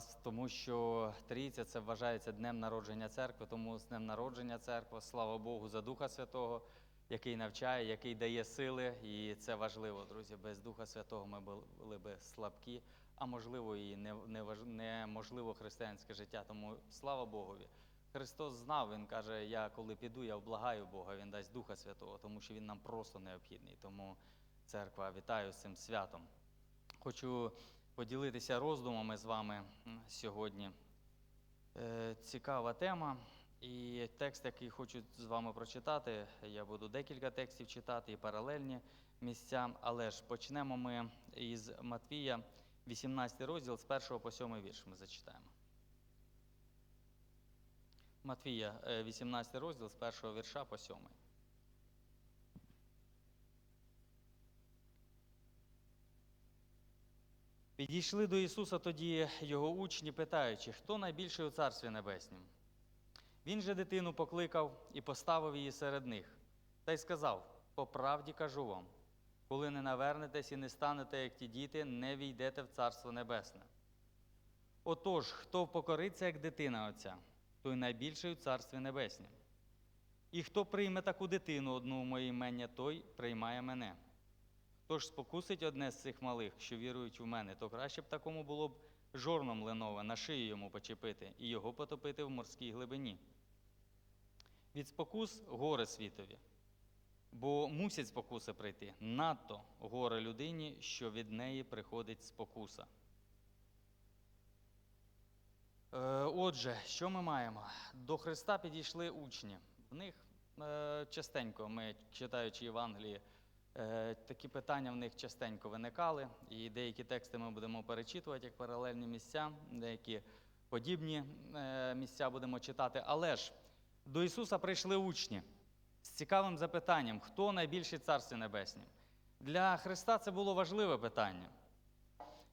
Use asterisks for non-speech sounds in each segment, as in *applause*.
вас, тому що трійця це вважається днем народження церкви, тому з днем народження церкви, слава Богу, за Духа Святого, який навчає, який дає сили. І це важливо, друзі. Без Духа Святого ми були би слабкі, а можливо, і не- не неможливо християнське життя. Тому слава Богові. Христос знав, Він каже, я коли піду, я вблагаю Бога, Він дасть Духа Святого, тому що Він нам просто необхідний. Тому церква, вітаю з цим святом. Хочу поділитися роздумами з вами сьогодні. Е, Цікава тема. І текст, який хочу з вами прочитати, я буду декілька текстів читати і паралельні місця, але ж почнемо ми із Матвія, 18 розділ, з 1 по 7 вірш ми зачитаємо. Матвія, е, 18 розділ, з 1 вірша по 7. Підійшли до Ісуса тоді його учні, питаючи, хто найбільший у Царстві Небеснім. Він же дитину покликав і поставив її серед них, та й сказав: По правді кажу вам, коли не навернетесь і не станете, як ті діти, не війдете в Царство Небесне. Отож, хто покориться, як дитина Отця, той найбільший у Царстві Небеснім. І хто прийме таку дитину одну в моє імення, той приймає мене. Хто ж спокусить одне з цих малих, що вірують в мене, то краще б такому було б жорном ленове на шию йому почепити і його потопити в морській глибині. Від спокус горе світові, бо мусять спокуси прийти. Надто горе людині, що від неї приходить спокуса. Е, Отже, що ми маємо? До Христа підійшли учні. В них е, частенько, ми читаючи Євангелії, такі питання в них частенько виникали, і деякі тексти ми будемо перечитувати як паралельні місця, деякі подібні е, місця будемо читати. Але ж до Ісуса прийшли учні з цікавим запитанням: хто найбільший Царстві Небеснім? Для Христа це було важливе питання.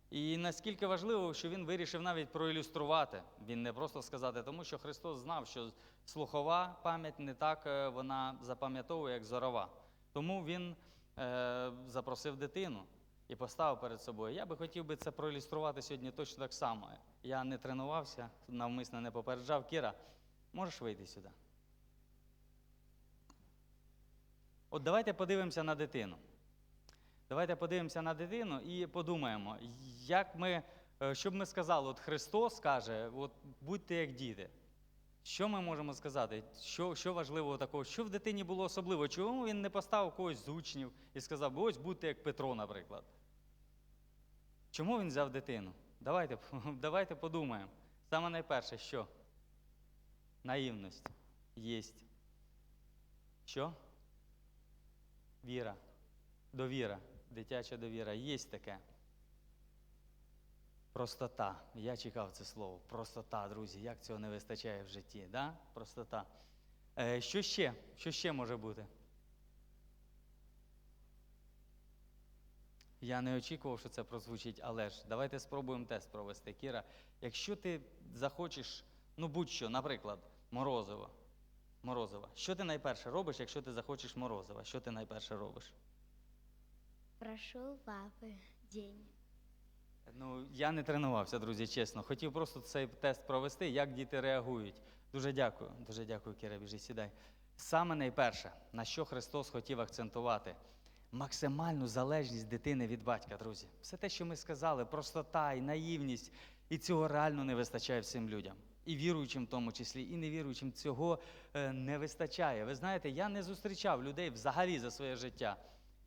І наскільки важливо, що він вирішив навіть проілюструвати, він не просто сказати, тому що Христос знав, що слухова пам'ять не так е, вона запам'ятовує, як зорова. Тому він е, запросив дитину і поставив перед собою. Я би хотів би це проілюструвати сьогодні точно так само. Я не тренувався, навмисно не попереджав. Кіра, можеш вийти сюди? От давайте подивимося на дитину. Давайте подивимося на дитину і подумаємо, як ми, е, що б ми сказали, от Христос каже, от будьте як діти. Що ми можемо сказати? Що, що важливого такого? Що в дитині було особливо? Чому він не поставив когось з учнів і сказав, ось будьте як Петро, наприклад? Чому він взяв дитину? Давайте, *laughs* давайте подумаємо. Саме найперше, що? Наївність. Єсть. Що? Віра. Довіра, дитяча довіра. Є таке. Простота. Я чекав це слово. Простота, друзі. Як цього не вистачає в житті? Да? Простота. Е, що ще? Що ще може бути? Я не очікував, що це прозвучить, але ж давайте спробуємо тест провести. Кіра, якщо ти захочеш, ну будь-що, наприклад, морозиво. Морозиво. Що ти найперше робиш, якщо ти захочеш морозива? Що ти найперше робиш? Прошу папы денег. Ну, я не тренувався, друзі, чесно. Хотів просто цей тест провести, як діти реагують. Дуже дякую, дуже дякую, Кіра, біжи, сідай. Саме найперше, на що Христос хотів акцентувати, максимальну залежність дитини від батька, друзі. Все те, що ми сказали, простота і наївність, і цього реально не вистачає всім людям. І віруючим в тому числі, і невіруючим цього е, не вистачає. Ви знаєте, я не зустрічав людей взагалі за своє життя.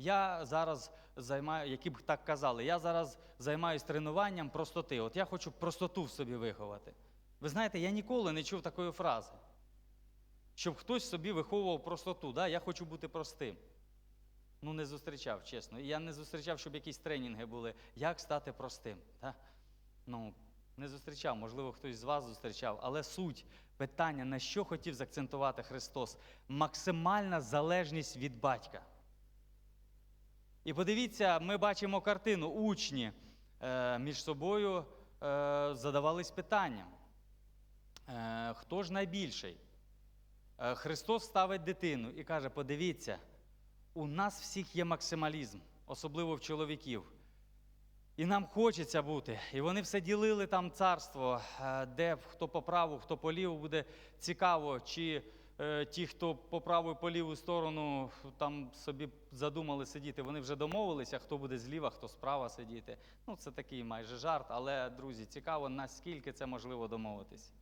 Я зараз займаю, які б так казали, я зараз займаюся тренуванням простоти. От я хочу простоту в собі виховати. Ви знаєте, я ніколи не чув такої фрази, щоб хтось собі виховував простоту. Да? Я хочу бути простим. Ну, не зустрічав, чесно. Я не зустрічав, щоб якісь тренінги були, як стати простим. Да? Ну, не зустрічав, можливо, хтось з вас зустрічав, але суть питання, на що хотів заакцентувати Христос максимальна залежність від батька. І подивіться, ми бачимо картину. Учні е, між собою е, задавались питанням. Е, хто ж найбільший? Христос ставить дитину і каже: подивіться, у нас всіх є максималізм, особливо в чоловіків. І нам хочеться бути. І вони все ділили там царство, де хто по праву, хто по ліву буде цікаво, чи ті, хто по праву і по ліву сторону там собі задумали сидіти, вони вже домовилися, хто буде зліва, хто справа сидіти. Ну, це такий майже жарт, але, друзі, цікаво, наскільки це можливо домовитись.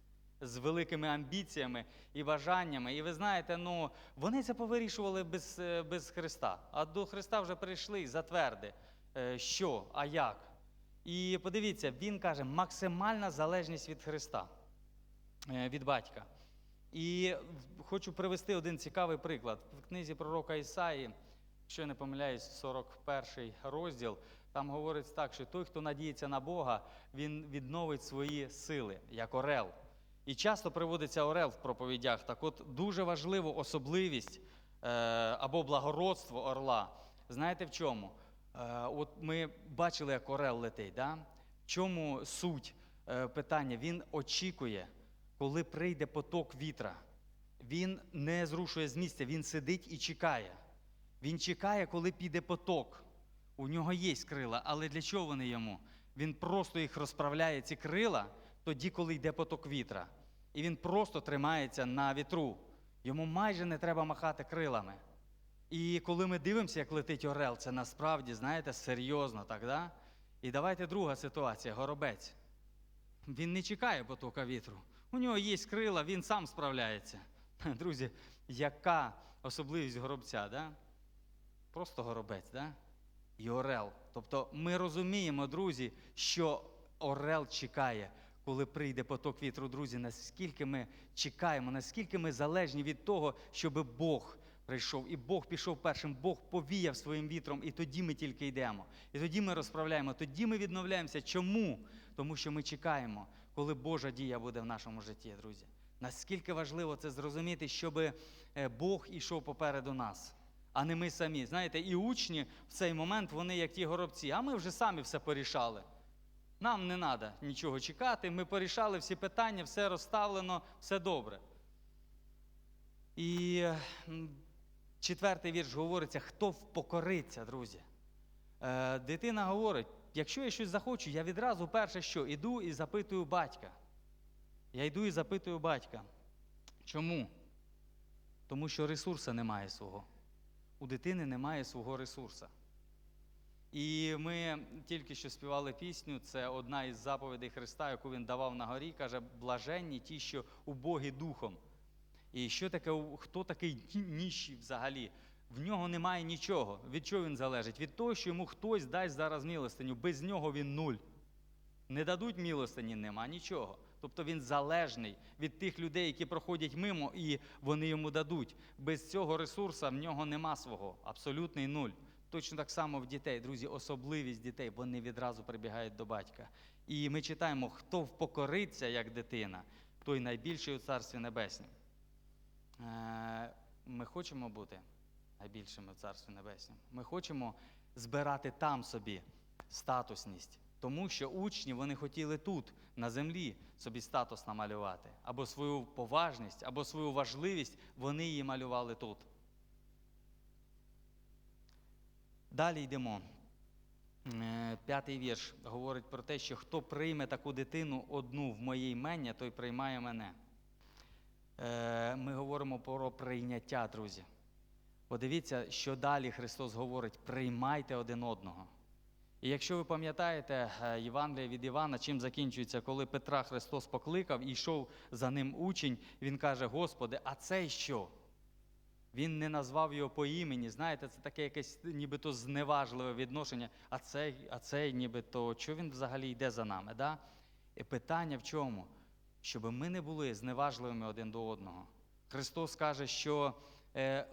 З великими амбіціями і бажаннями. І ви знаєте, ну вони це повирішували без, е, без Христа. А до Христа вже прийшли і затверди, е, що, а як. І подивіться, він каже, максимальна залежність від Христа, е, від батька. І хочу привести один цікавий приклад. В книзі пророка Ісаї, якщо я не помиляюсь, 41 розділ, там говориться так, що той, хто надіється на Бога, він відновить свої сили, як орел. І часто приводиться орел в проповідях. Так от дуже важливу особливість е, або благородство орла. Знаєте в чому? Е, от ми бачили, як орел летить. Да? В чому суть е, питання? Він очікує, коли прийде поток вітра. Він не зрушує з місця, він сидить і чекає. Він чекає, коли піде поток. У нього є крила, але для чого вони йому? Він просто їх розправляє, ці крила, тоді, коли йде поток вітра. І він просто тримається на вітру. Йому майже не треба махати крилами. І коли ми дивимося, як летить орел, це насправді, знаєте, серйозно так, да? І давайте друга ситуація горобець. Він не чекає потока вітру. У нього є крила, він сам справляється. *laughs* Друзі, яка особливість горобця, да? Просто горобець, да? І орел. Тобто ми розуміємо, друзі, що орел чекає, коли прийде поток вітру, друзі, наскільки ми чекаємо, наскільки ми залежні від того, щоб Бог прийшов. І Бог пішов першим, Бог повіяв своїм вітром, і тоді ми тільки йдемо. І тоді ми розправляємо, тоді ми відновляємося. Чому? Тому що ми чекаємо, коли Божа дія буде в нашому житті, друзі. Наскільки важливо це зрозуміти, щоб е, Бог ішов попереду нас, а не ми самі. Знаєте, і учні в цей момент вони як ті горобці, а ми вже самі все порішали. Нам не треба нічого чекати. Ми порішали всі питання, все розставлено, все добре. І четвертий вірш говориться, хто впокориться, друзі. Е, дитина говорить: якщо я щось захочу, я відразу перше що? Іду і запитую батька. Я йду і запитую батька. Чому? Тому що ресурсу немає свого. У дитини немає свого ресурсу. І ми тільки що співали пісню. Це одна із заповідей Христа, яку він давав на горі. Каже, блаженні ті, що убогі духом. І що таке, хто такий ніщий взагалі? В нього немає нічого. Від чого він залежить? Від того, що йому хтось дасть зараз милостиню. Без нього він нуль. Не дадуть милостині, нема нічого. Тобто він залежний від тих людей, які проходять мимо, і вони йому дадуть. Без цього ресурсу в нього нема свого. Абсолютний нуль. Точно так само в дітей, друзі, особливість дітей, вони відразу прибігають до батька. І ми читаємо, хто впокориться як дитина, той найбільший у Царстві Небеснім. Е, Ми хочемо бути найбільшими в Царстві Небеснім. Ми хочемо збирати там собі статусність. Тому що учні вони хотіли тут, на землі, собі статус намалювати. Або свою поважність, або свою важливість вони її малювали тут. Далі йдемо. Е, П'ятий вірш говорить про те, що хто прийме таку дитину одну в моє імення, той приймає мене. Е, Ми говоримо про прийняття, друзі. Подивіться, що далі Христос говорить: приймайте один одного. І якщо ви пам'ятаєте е, Євангеліє від Івана, чим закінчується, коли Петра Христос покликав і йшов за ним учень, він каже: Господи, а цей що? Він не назвав його по імені. Знаєте, це таке якесь нібито зневажливе відношення. А цей, а цей нібито, що він взагалі йде за нами? Да? І питання в чому? Щоб ми не були зневажливими один до одного. Христос каже, що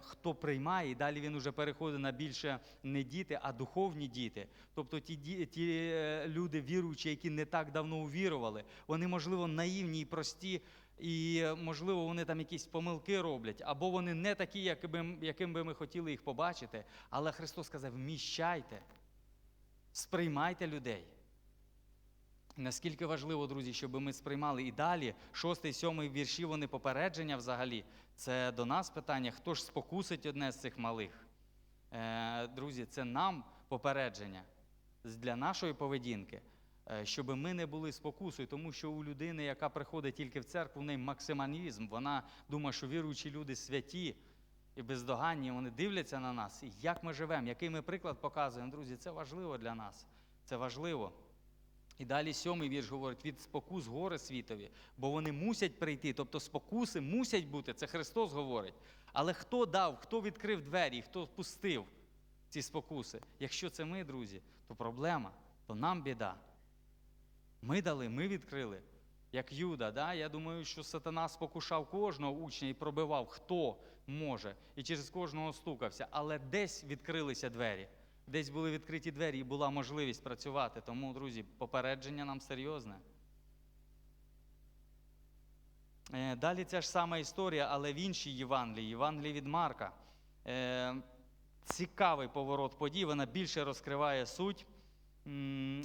хто приймає, і далі він уже переходить на більше не діти, а духовні діти. Тобто ті, ті е, люди, віруючі, які не так давно увірували, вони, можливо, наївні і прості, і, е, можливо, вони там якісь помилки роблять, або вони не такі, як би, яким би ми хотіли їх побачити. Але Христос сказав: вміщайте, сприймайте людей. Наскільки важливо, друзі, щоб ми сприймали і далі, шостий, сьомий вірші, вони попередження взагалі. Це до нас питання, хто ж спокусить одне з цих малих. Е, друзі, це нам попередження. для нашої поведінки, е, щоб ми не були спокусою, тому що у людини, яка приходить тільки в церкву, в неї максималізм. Вона думає, що віруючі люди святі і бездоганні, вони дивляться на нас, і як ми живемо, який ми приклад показуємо. Друзі, це важливо для нас. Це важливо. І далі сьомий вірш говорить від спокус гори світові, бо вони мусять прийти, тобто спокуси мусять бути, це Христос говорить. Але хто дав, хто відкрив двері, хто пустив ці спокуси? Якщо це ми, друзі, то проблема, то нам біда. Ми дали, ми відкрили. Як Юда, да? я думаю, що сатана спокушав кожного учня і пробивав, хто може, і через кожного стукався. Але десь відкрилися двері, десь були відкриті двері і була можливість працювати. Тому, друзі, попередження нам серйозне. Е, Далі ця ж сама історія, але в іншій Євангелії, Євангелії від Марка. Е, Цікавий поворот подій, вона більше розкриває суть.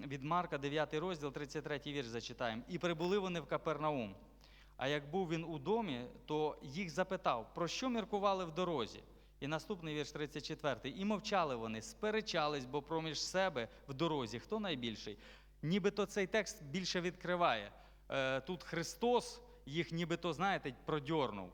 Від Марка, 9 розділ, 33 вірш зачитаємо. І прибули вони в Капернаум. А як був він у домі, то їх запитав, про що міркували в дорозі. І наступний вірш 34. І мовчали вони, сперечались, бо проміж себе в дорозі хто найбільший. Нібито цей текст більше відкриває. Е, Тут Христос їх нібито, знаєте, продьорнув.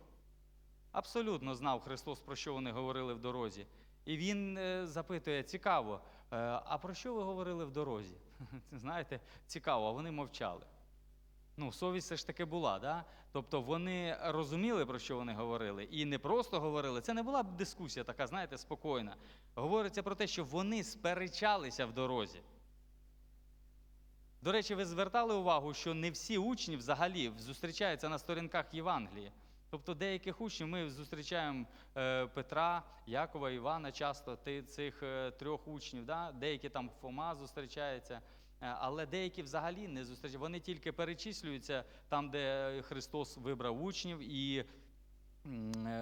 Абсолютно знав Христос, про що вони говорили в дорозі. І він е, запитує: цікаво, е, а про що ви говорили в дорозі? *laughs* Знаєте, цікаво, а вони мовчали. Ну, совість все ж таки була, да? Тобто вони розуміли, про що вони говорили, і не просто говорили. Це не була б дискусія така, знаєте, спокійна. Говориться про те, що вони сперечалися в дорозі. До речі, ви звертали увагу, що не всі учні взагалі зустрічаються на сторінках Євангелії. Тобто деяких учнів ми зустрічаємо е, Петра, Якова, Івана часто, цих е, трьох учнів, да? деякі там Фома зустрічаються, але деякі взагалі не зустрічаються. Вони тільки перечислюються там, де Христос вибрав учнів, і е,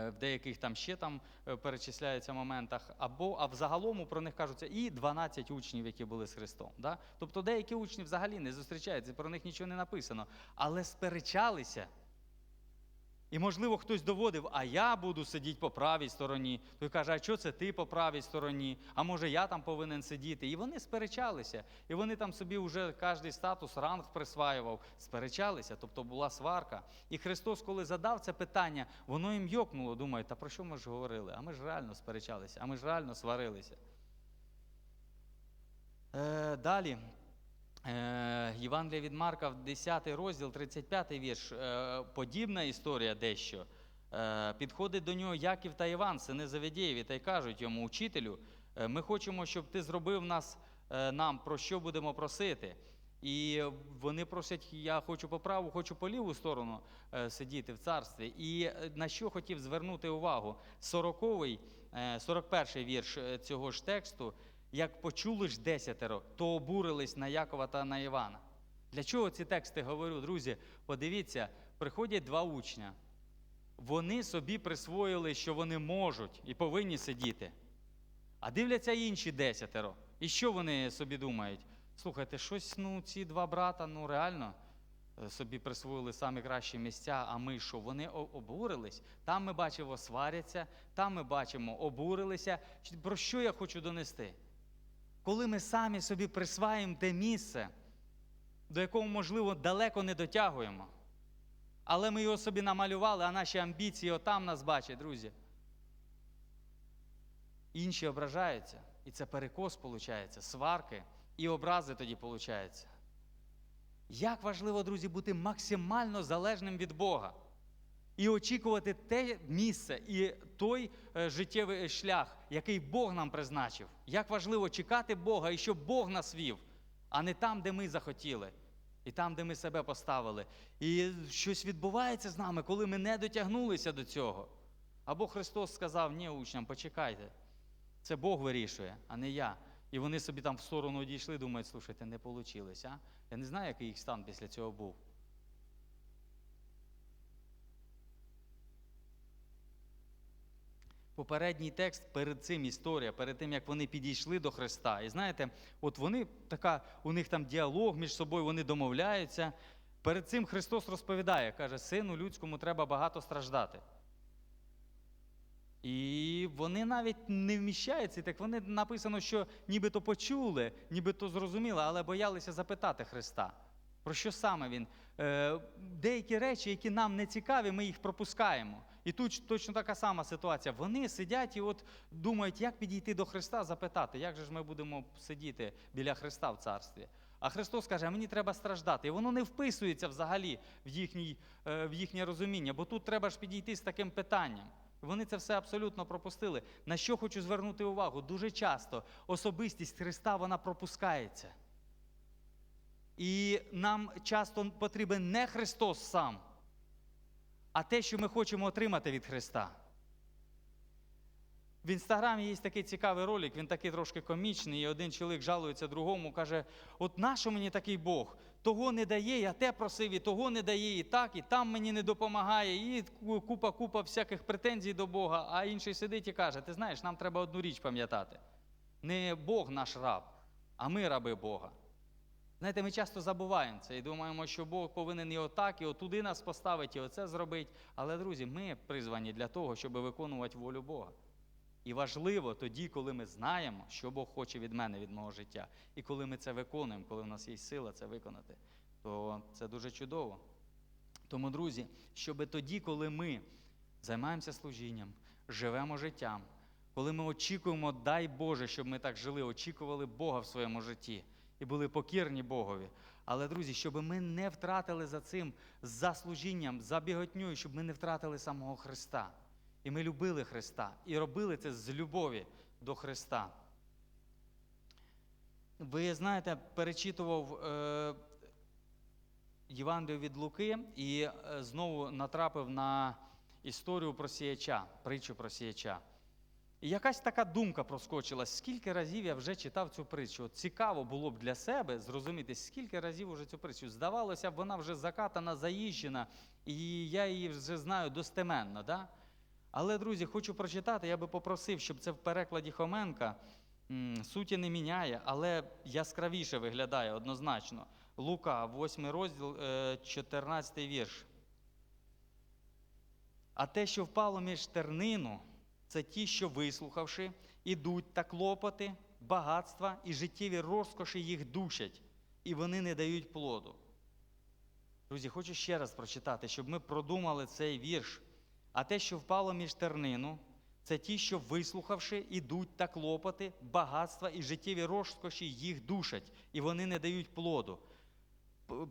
в деяких там ще там е, перечисляються моментах, або а взагалому про них кажуться і 12 учнів, які були з Христом. Да? Тобто деякі учні взагалі не зустрічаються, про них нічого не написано, але сперечалися. І, можливо, хтось доводив, а я буду сидіти по правій стороні. Той каже, а що це ти по правій стороні? А може я там повинен сидіти? І вони сперечалися. І вони там собі вже кожний статус, ранг присваював, сперечалися, тобто була сварка. І Христос, коли задав це питання, воно їм йокнуло, думає, та про що ми ж говорили? А ми ж реально сперечалися, а ми ж реально сварилися. Е, далі. Е, Євангелія від Марка, 10 розділ, 35 вірш. Е, Подібна історія дещо. Е, Підходить до нього Яків та Іван, сини Завідєєві, та й кажуть йому, учителю, ми хочемо, щоб ти зробив нас, нам, про що будемо просити. І вони просять, я хочу по праву, хочу по ліву сторону сидіти в царстві. І на що хотів звернути увагу? 40-й, е, 41-й вірш цього ж тексту як почули ж десятеро, то обурились на Якова та на Івана. Для чого ці тексти говорю, друзі? Подивіться, приходять два учня. Вони собі присвоїли, що вони можуть і повинні сидіти. А дивляться інші десятеро. І що вони собі думають? Слухайте, щось, ну, ці два брата, ну реально е, собі присвоїли самі кращі місця, а ми що? Вони обурились. Там ми бачимо, сваряться, там ми бачимо, обурилися. Про що я хочу донести? Коли ми самі собі присваємо те місце, до якого, можливо, далеко не дотягуємо, але ми його собі намалювали, а наші амбіції отам нас бачать, друзі. Інші ображаються, і це перекос виходить, сварки і образи тоді виходять. Як важливо, друзі, бути максимально залежним від Бога і очікувати те місце і той е, життєвий шлях, який Бог нам призначив. Як важливо чекати Бога і щоб Бог нас вів, а не там, де ми захотіли, і там, де ми себе поставили. І щось відбувається з нами, коли ми не дотягнулися до цього. Або Христос сказав, ні, учням, почекайте. Це Бог вирішує, а не я. І вони собі там в сторону одійшли, думають, слушайте, не вийшло. Я не знаю, який їх стан після цього був. Попередній текст перед цим історія, перед тим як вони підійшли до Христа. І знаєте, от вони така, у них там діалог між собою, вони домовляються. Перед цим Христос розповідає, каже, сину людському треба багато страждати. І вони навіть не вміщаються, так вони написано, що нібито почули, нібито зрозуміли, але боялися запитати Христа. Про що саме він? Е, деякі речі, які нам не цікаві, ми їх пропускаємо. І тут точно така сама ситуація. Вони сидять і от думають, як підійти до Христа, запитати, як же ж ми будемо сидіти біля Христа в царстві. А Христос каже, а мені треба страждати. І воно не вписується взагалі в, їхній, е, в їхнє розуміння, бо тут треба ж підійти з таким питанням. Вони це все абсолютно пропустили. На що хочу звернути увагу? Дуже часто особистість Христа вона пропускається. І нам часто потрібен не Христос сам, а те, що ми хочемо отримати від Христа. В інстаграмі є такий цікавий ролик, він такий трошки комічний, і один чоловік жалується другому, каже: от нащо мені такий Бог? Того не дає, я те просив, і того не дає, і так, і там мені не допомагає, і купа купа всяких претензій до Бога. А інший сидить і каже: Ти знаєш, нам треба одну річ пам'ятати. Не Бог наш раб, а ми раби Бога. Знаєте, ми часто забуваємо це і думаємо, що Бог повинен і отак, і отуди нас поставити, і оце зробити. Але, друзі, ми призвані для того, щоб виконувати волю Бога. І важливо тоді, коли ми знаємо, що Бог хоче від мене, від мого життя. І коли ми це виконуємо, коли в нас є сила це виконати, то це дуже чудово. Тому, друзі, щоб тоді, коли ми займаємося служінням, живемо життям, коли ми очікуємо, дай Боже, щоб ми так жили, очікували Бога в своєму житті і були покірні Богові. Але, друзі, щоб ми не втратили за цим, за служінням, за біготню, щоб ми не втратили самого Христа. І ми любили Христа і робили це з любові до Христа. Ви знаєте, перечитував е, Євангелію від Луки і е, знову натрапив на історію про сіяча, притчу про сіяча. І якась така думка проскочила, скільки разів я вже читав цю притчу. От цікаво було б для себе зрозуміти, скільки разів уже цю притчу. Здавалося б, вона вже закатана, заїжджена, і я її вже знаю достеменно. Да? Але, друзі, хочу прочитати, я би попросив, щоб це в перекладі Хоменка суті не міняє, але яскравіше виглядає однозначно. Лука, 8 розділ, е, 14 вірш. А те, що впало між тернину, це ті, що, вислухавши, ідуть та клопоти, багатства і життєві розкоші їх душать, і вони не дають плоду. Друзі, хочу ще раз прочитати, щоб ми продумали цей вірш. А те, що впало між тернину, це ті, що, вислухавши, ідуть та клопоти, багатства і життєві розкоші їх душать, і вони не дають плоду.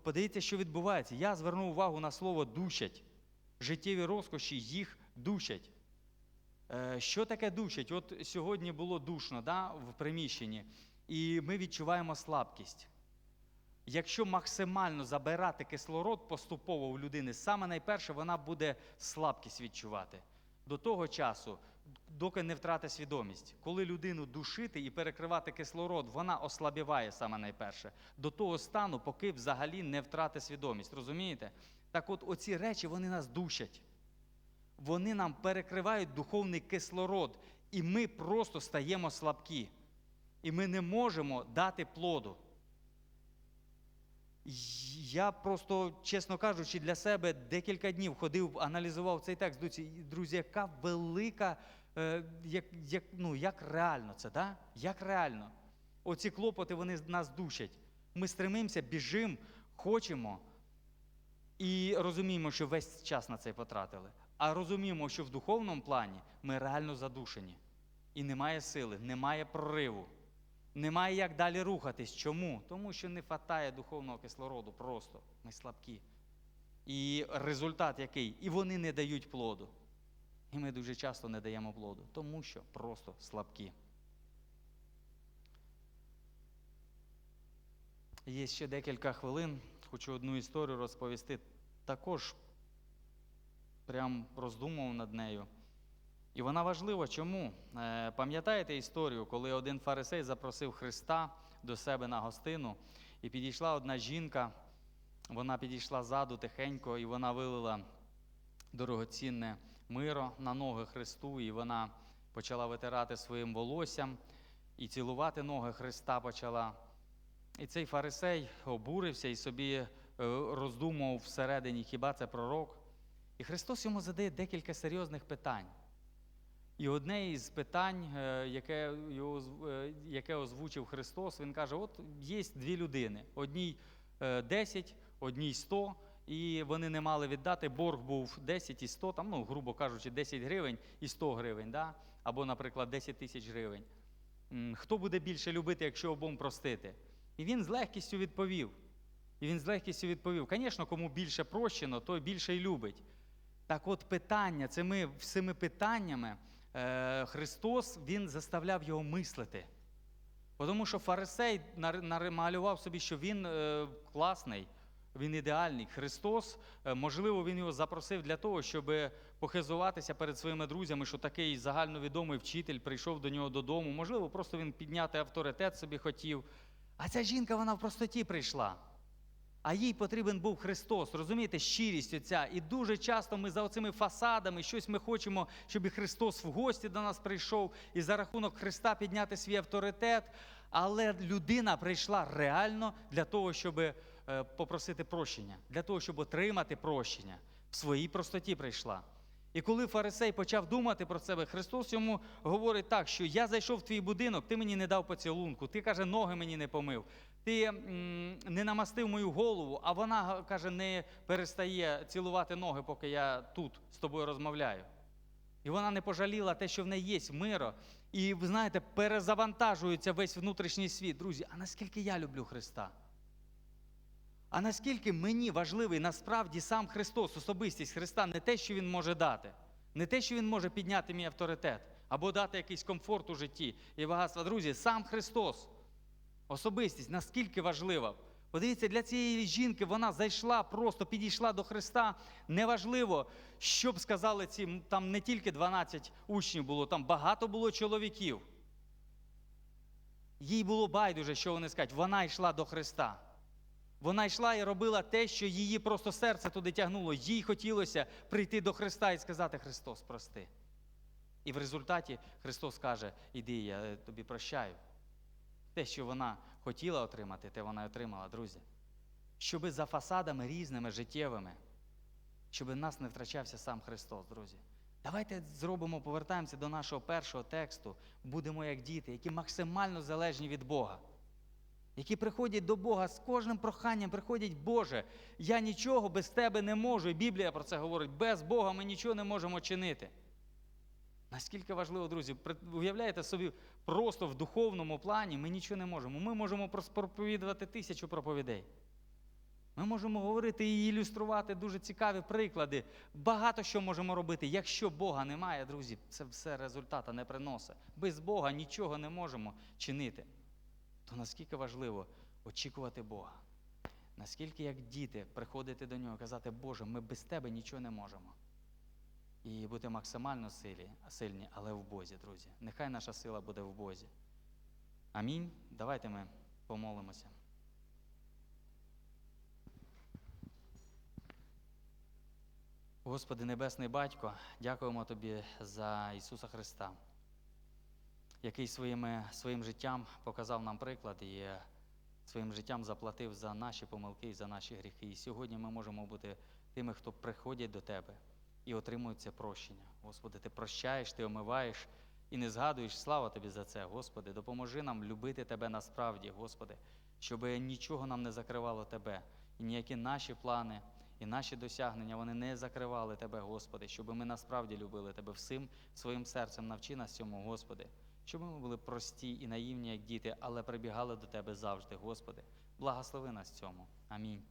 Подивіться, що відбувається. Я звернув увагу на слово душать. Життєві розкоші їх душать. Е, Що таке душать? От сьогодні було душно да, в приміщенні, і ми відчуваємо слабкість. Якщо максимально забирати кислород поступово у людини, саме найперше вона буде слабкість відчувати. До того часу, доки не втратить свідомість. Коли людину душити і перекривати кислород, вона ослабіває саме найперше. До того стану, поки взагалі не втратить свідомість. Розумієте? Так от оці речі вони нас душать. Вони нам перекривають духовний кислород, і ми просто стаємо слабкі. І ми не можемо дати плоду. Я просто, чесно кажучи, для себе декілька днів ходив, аналізував цей текст. Друзі, яка велика, е, як, як, ну, як реально це, да? як реально? Оці клопоти вони нас душать. Ми стремимося, біжимо, хочемо і розуміємо, що весь час на це потратили. А розуміємо, що в духовному плані ми реально задушені. І немає сили, немає прориву. Немає як далі рухатись. Чому? Тому що не вистачає духовного кислороду просто. Ми слабкі. І результат який? І вони не дають плоду. І ми дуже часто не даємо плоду, тому що просто слабкі. Є ще декілька хвилин. Хочу одну історію розповісти. Також прям роздумував над нею. І вона важлива. Чому? Е, Пам'ятаєте історію, коли один фарисей запросив Христа до себе на гостину, і підійшла одна жінка, вона підійшла ззаду тихенько, і вона вилила дорогоцінне миро на ноги Христу, і вона почала витирати своїм волоссям і цілувати ноги Христа почала. І цей фарисей обурився і собі е, роздумував всередині, хіба це пророк. І Христос йому задає декілька серйозних питань. І одне із питань, е, яке, е, яке озвучив Христос, він каже: от є дві людини: одній е, 10, одній 100, і вони не мали віддати. Борг був 10 і 100, там, ну, грубо кажучи, 10 гривень і 100 гривень, да? або, наприклад, 10 тисяч гривень. Хто буде більше любити, якщо обом простити? І він з легкістю відповів. І він з легкістю відповів: звісно, кому більше прощено, той більше й любить. Так от питання, цими всіми питаннями е, Христос Він заставляв його мислити. Тому що фарисей намалював собі, що він е, класний, він ідеальний. Христос, е, можливо, він його запросив для того, щоб похизуватися перед своїми друзями, що такий загальновідомий вчитель прийшов до нього додому. Можливо, просто він підняти авторитет собі хотів. А ця жінка, вона в простоті прийшла. А їй потрібен був Христос, розумієте, щирість оця. І дуже часто ми за оцими фасадами щось ми хочемо, щоб і Христос в гості до нас прийшов, і за рахунок Христа підняти свій авторитет. Але людина прийшла реально для того, щоб е, попросити прощення, для того, щоб отримати прощення. В своїй простоті прийшла. І коли фарисей почав думати про себе, Христос йому говорить так, що я зайшов в твій будинок, ти мені не дав поцілунку, ти каже, ноги мені не помив, ти не намастив мою голову, а вона каже, не перестає цілувати ноги, поки я тут з тобою розмовляю. І вона не пожаліла те, що в неї є миро. І ви знаєте, перезавантажується весь внутрішній світ. Друзі, а наскільки я люблю Христа? А наскільки мені важливий насправді сам Христос, особистість Христа, не те, що Він може дати, не те, що Він може підняти мій авторитет, або дати якийсь комфорт у житті і багатство. Друзі, сам Христос, особистість, наскільки важлива. Подивіться, для цієї жінки вона зайшла, просто підійшла до Христа. Неважливо, що б сказали ці, там не тільки 12 учнів було, там багато було чоловіків. Їй було байдуже, що вони скажуть. Вона йшла до Христа. Вона йшла і робила те, що її просто серце туди тягнуло. Їй хотілося прийти до Христа і сказати: Христос, прости. І в результаті Христос каже: Іди, я е, тобі прощаю. Те, що вона хотіла отримати, те вона й отримала, друзі. Щоби за фасадами різними життєвими, щоб в нас не втрачався сам Христос, друзі. Давайте зробимо, повертаємося до нашого першого тексту. Будемо як діти, які максимально залежні від Бога, які приходять до Бога з кожним проханням, приходять, Боже, я нічого без Тебе не можу. І Біблія про це говорить: без Бога ми нічого не можемо чинити. Наскільки важливо, друзі, уявляєте собі, просто в духовному плані ми нічого не можемо. Ми можемо проповідувати тисячу проповідей. Ми можемо говорити і ілюструвати дуже цікаві приклади. Багато що можемо робити. Якщо Бога немає, друзі, це все результата не приносить. Без Бога нічого не можемо чинити. То наскільки важливо очікувати Бога? Наскільки як діти приходити до нього і казати, Боже, ми без тебе нічого не можемо. І бути максимально силі, сильні, але в Бозі, друзі. Нехай наша сила буде в Бозі. Амінь. Давайте ми помолимося. Господи Небесний Батько, дякуємо Тобі за Ісуса Христа, який своїми, своїм життям показав нам приклад і своїм життям заплатив за наші помилки і за наші гріхи. І сьогодні ми можемо бути тими, хто приходять до Тебе і отримують це прощення. Господи, Ти прощаєш, Ти омиваєш і не згадуєш. Слава Тобі за це, Господи. Допоможи нам любити Тебе насправді, Господи, щоб нічого нам не закривало Тебе, і ніякі наші плани. І наші досягнення вони не закривали Тебе, Господи, щоб ми насправді любили Тебе всім своїм серцем. Навчи нас цьому, Господи, щоб ми були прості і наївні, як діти, але прибігали до Тебе завжди, Господи. Благослови нас цьому. Амінь.